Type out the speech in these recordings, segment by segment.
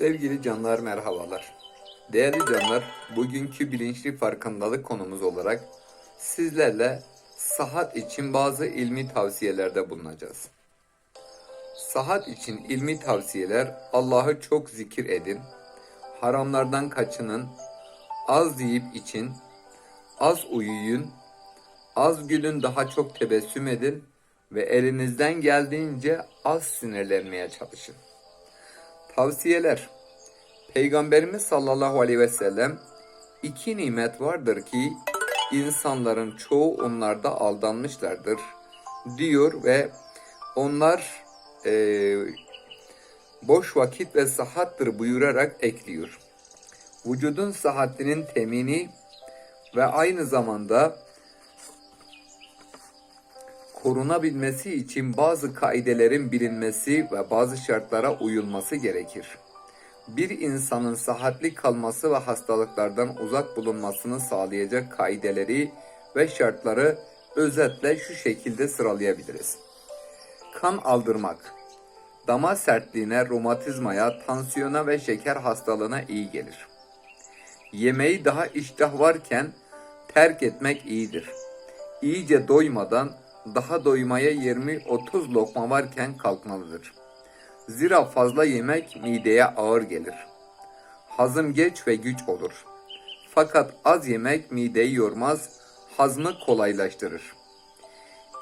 Sevgili canlar merhabalar. Değerli canlar, bugünkü bilinçli farkındalık konumuz olarak sizlerle sahat için bazı ilmi tavsiyelerde bulunacağız. Sahat için ilmi tavsiyeler Allah'ı çok zikir edin, haramlardan kaçının, az yiyip için, az uyuyun, az gülün daha çok tebessüm edin ve elinizden geldiğince az sinirlenmeye çalışın. Tavsiyeler Peygamberimiz sallallahu aleyhi ve sellem iki nimet vardır ki insanların çoğu onlarda aldanmışlardır diyor ve onlar eee, boş vakit ve sahattır buyurarak ekliyor. Vücudun sıhhatinin temini ve aynı zamanda korunabilmesi için bazı kaidelerin bilinmesi ve bazı şartlara uyulması gerekir. Bir insanın sıhhatli kalması ve hastalıklardan uzak bulunmasını sağlayacak kaideleri ve şartları özetle şu şekilde sıralayabiliriz. Kan aldırmak, damar sertliğine, romatizmaya, tansiyona ve şeker hastalığına iyi gelir. Yemeği daha iştah varken terk etmek iyidir. İyice doymadan daha doymaya 20-30 lokma varken kalkmalıdır. Zira fazla yemek mideye ağır gelir. Hazım geç ve güç olur. Fakat az yemek mideyi yormaz, hazmı kolaylaştırır.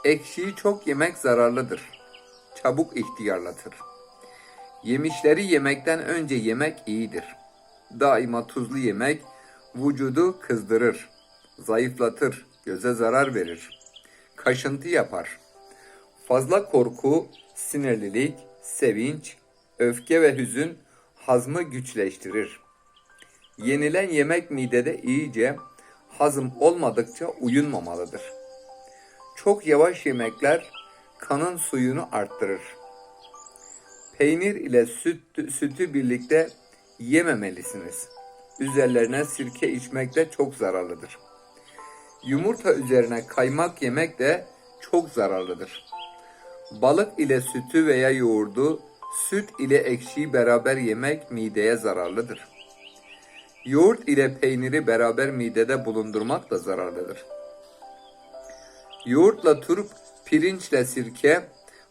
Ekşiyi çok yemek zararlıdır. Çabuk ihtiyarlatır. Yemişleri yemekten önce yemek iyidir. Daima tuzlu yemek vücudu kızdırır, zayıflatır, göze zarar verir kaşıntı yapar. Fazla korku, sinirlilik, sevinç, öfke ve hüzün hazmı güçleştirir. Yenilen yemek midede iyice hazım olmadıkça uyunmamalıdır. Çok yavaş yemekler kanın suyunu arttırır. Peynir ile süt, sütü birlikte yememelisiniz. Üzerlerine sirke içmek de çok zararlıdır. Yumurta üzerine kaymak yemek de çok zararlıdır. Balık ile sütü veya yoğurdu, süt ile ekşiyi beraber yemek mideye zararlıdır. Yoğurt ile peyniri beraber midede bulundurmak da zararlıdır. Yoğurtla turp, pirinçle sirke,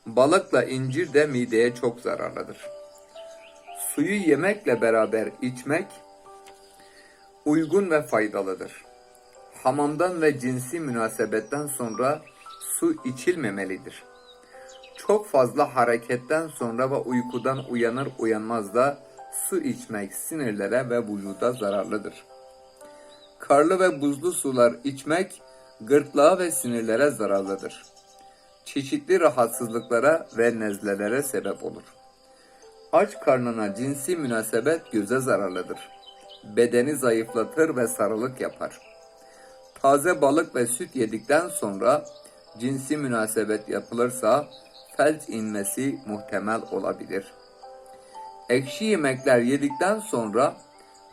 balıkla incir de mideye çok zararlıdır. Suyu yemekle beraber içmek uygun ve faydalıdır. Hamamdan ve cinsi münasebetten sonra su içilmemelidir. Çok fazla hareketten sonra ve uykudan uyanır uyanmaz da su içmek sinirlere ve vücuda zararlıdır. Karlı ve buzlu sular içmek gırtlağa ve sinirlere zararlıdır. Çeşitli rahatsızlıklara ve nezlelere sebep olur. Aç karnına cinsi münasebet göze zararlıdır. Bedeni zayıflatır ve sarılık yapar. Taze balık ve süt yedikten sonra cinsi münasebet yapılırsa felç inmesi muhtemel olabilir. Ekşi yemekler yedikten sonra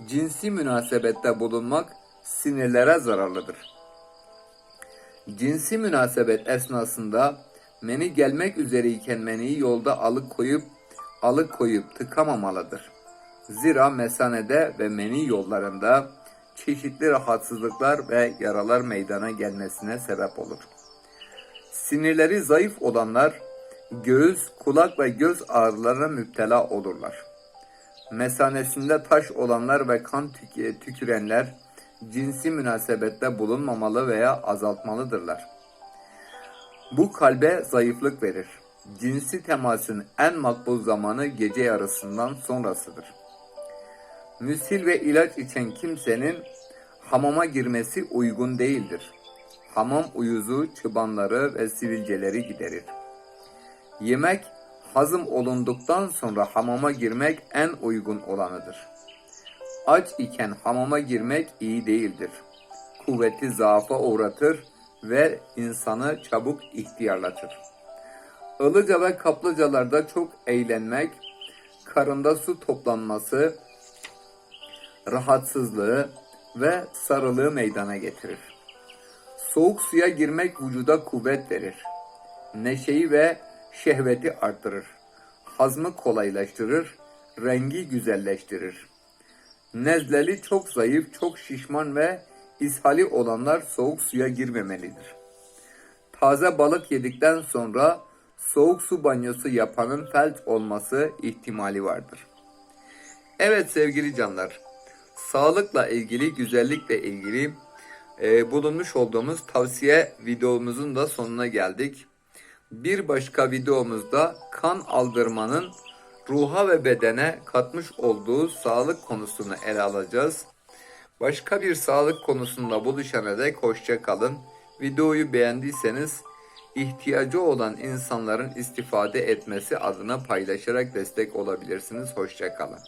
cinsi münasebette bulunmak sinirlere zararlıdır. Cinsi münasebet esnasında meni gelmek üzereyken meniyi yolda alıkoyup alıkoyup tıkamamalıdır. Zira mesanede ve meni yollarında çeşitli rahatsızlıklar ve yaralar meydana gelmesine sebep olur. Sinirleri zayıf olanlar göğüs, kulak ve göz ağrılarına müptela olurlar. Mesanesinde taş olanlar ve kan tük- tükürenler cinsi münasebette bulunmamalı veya azaltmalıdırlar. Bu kalbe zayıflık verir. Cinsi temasın en makbul zamanı gece yarısından sonrasıdır. Müsil ve ilaç içen kimsenin hamama girmesi uygun değildir. Hamam uyuzu, çıbanları ve sivilceleri giderir. Yemek hazım olunduktan sonra hamama girmek en uygun olanıdır. Aç iken hamama girmek iyi değildir. Kuvveti zaafa uğratır ve insanı çabuk ihtiyarlatır. Ilıca ve kaplıcalarda çok eğlenmek, karında su toplanması, rahatsızlığı ve sarılığı meydana getirir. Soğuk suya girmek vücuda kuvvet verir. Neşeyi ve şehveti artırır. Hazmı kolaylaştırır rengi güzelleştirir. Nezleli çok zayıf, çok şişman ve ishali olanlar soğuk suya girmemelidir. Taze balık yedikten sonra soğuk su banyosu yapanın felç olması ihtimali vardır. Evet sevgili canlar, sağlıkla ilgili, güzellikle ilgili e, bulunmuş olduğumuz tavsiye videomuzun da sonuna geldik. Bir başka videomuzda kan aldırmanın ruha ve bedene katmış olduğu sağlık konusunu ele alacağız. Başka bir sağlık konusunda buluşana dek hoşça kalın. Videoyu beğendiyseniz ihtiyacı olan insanların istifade etmesi adına paylaşarak destek olabilirsiniz. Hoşça kalın.